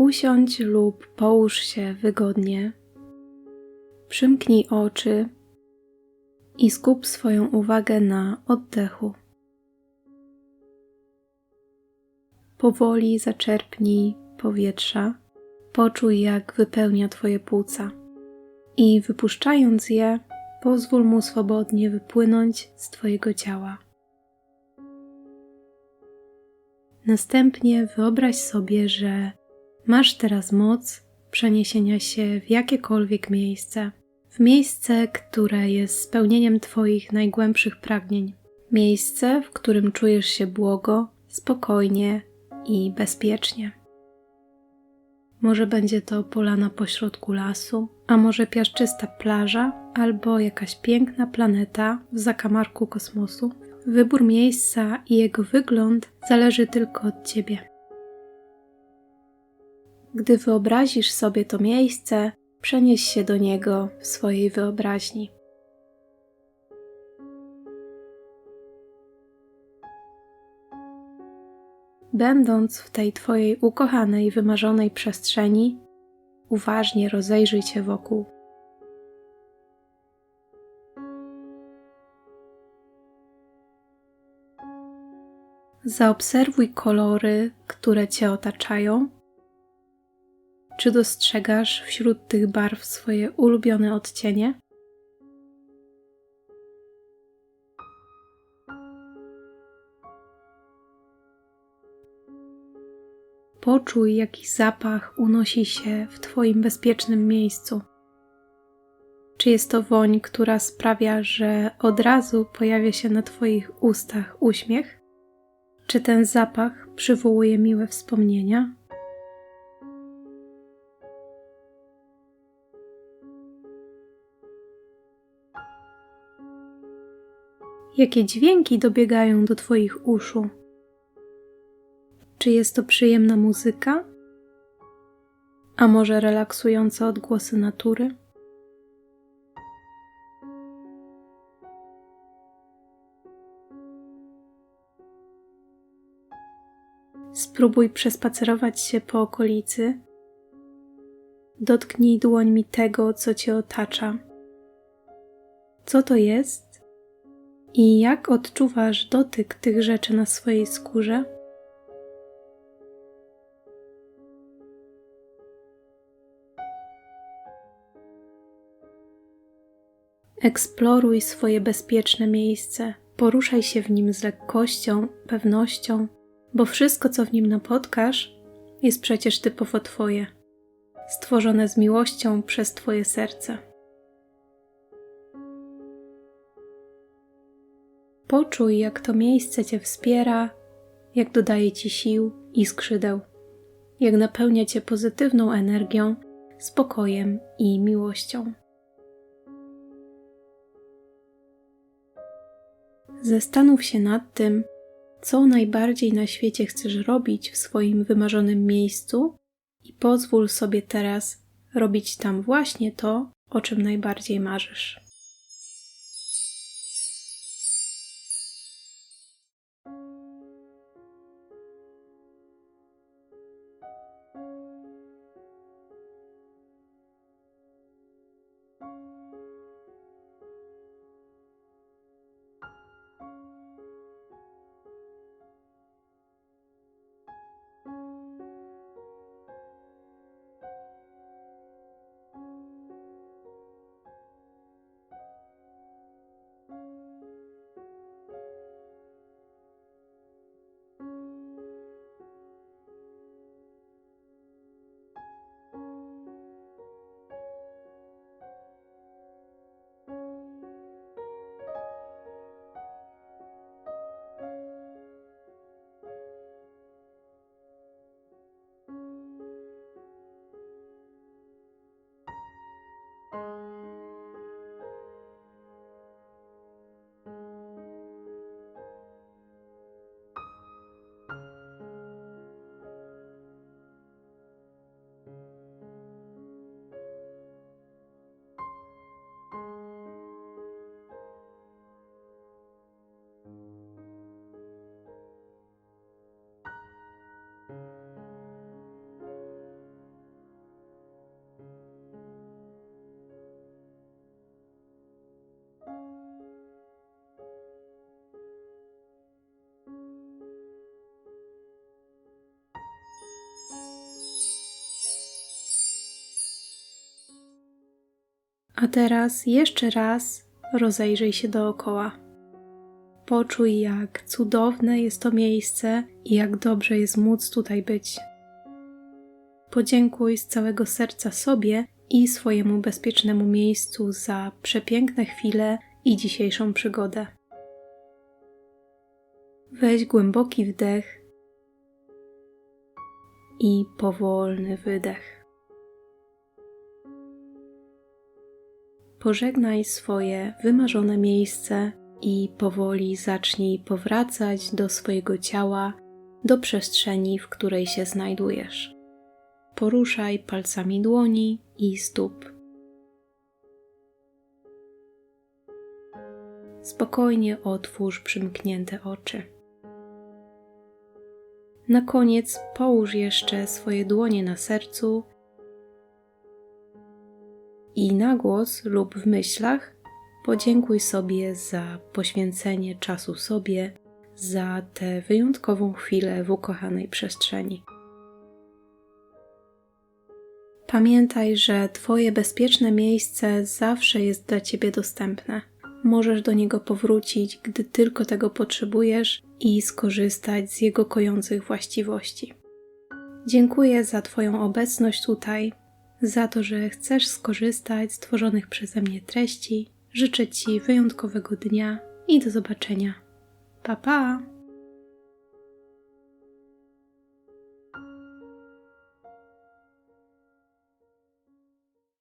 Usiądź lub połóż się wygodnie. Przymknij oczy i skup swoją uwagę na oddechu. Powoli zaczerpnij powietrza, poczuj jak wypełnia Twoje płuca i wypuszczając je, pozwól mu swobodnie wypłynąć z Twojego ciała. Następnie wyobraź sobie, że masz teraz moc przeniesienia się w jakiekolwiek miejsce, w miejsce, które jest spełnieniem Twoich najgłębszych pragnień, miejsce, w którym czujesz się błogo, spokojnie i bezpiecznie. Może będzie to polana pośrodku lasu, a może piaszczysta plaża albo jakaś piękna planeta w zakamarku kosmosu. Wybór miejsca i jego wygląd zależy tylko od Ciebie. Gdy wyobrazisz sobie to miejsce, przenieś się do niego w swojej wyobraźni. Będąc w tej Twojej ukochanej, wymarzonej przestrzeni, uważnie rozejrzyj się wokół. Zaobserwuj kolory, które Cię otaczają. Czy dostrzegasz wśród tych barw swoje ulubione odcienie? Poczuj, jaki zapach unosi się w Twoim bezpiecznym miejscu. Czy jest to woń, która sprawia, że od razu pojawia się na Twoich ustach uśmiech? Czy ten zapach przywołuje miłe wspomnienia? Jakie dźwięki dobiegają do Twoich uszu? Czy jest to przyjemna muzyka? A może relaksujące odgłosy natury? Spróbuj przespacerować się po okolicy. Dotknij dłońmi tego, co cię otacza. Co to jest i jak odczuwasz dotyk tych rzeczy na swojej skórze? Eksploruj swoje bezpieczne miejsce, poruszaj się w nim z lekkością, pewnością, bo wszystko, co w nim napotkasz, jest przecież typowo Twoje, stworzone z miłością przez Twoje serce. Poczuj, jak to miejsce Cię wspiera, jak dodaje Ci sił i skrzydeł, jak napełnia Cię pozytywną energią, spokojem i miłością. Zastanów się nad tym, co najbardziej na świecie chcesz robić w swoim wymarzonym miejscu i pozwól sobie teraz robić tam właśnie to, o czym najbardziej marzysz. A teraz jeszcze raz rozejrzyj się dookoła. Poczuj, jak cudowne jest to miejsce i jak dobrze jest móc tutaj być. Podziękuj z całego serca sobie i swojemu bezpiecznemu miejscu za przepiękne chwile i dzisiejszą przygodę. Weź głęboki wdech i powolny wydech. Pożegnaj swoje wymarzone miejsce i powoli zacznij powracać do swojego ciała, do przestrzeni, w której się znajdujesz. Poruszaj palcami dłoni i stóp. Spokojnie otwórz przymknięte oczy. Na koniec połóż jeszcze swoje dłonie na sercu i na głos lub w myślach podziękuj sobie za poświęcenie czasu sobie, za tę wyjątkową chwilę w ukochanej przestrzeni. Pamiętaj, że Twoje bezpieczne miejsce zawsze jest dla Ciebie dostępne. Możesz do niego powrócić, gdy tylko tego potrzebujesz i skorzystać z jego kojących właściwości. Dziękuję za Twoją obecność tutaj, za to, że chcesz skorzystać z tworzonych przeze mnie treści. Życzę Ci wyjątkowego dnia i do zobaczenia. Pa pa!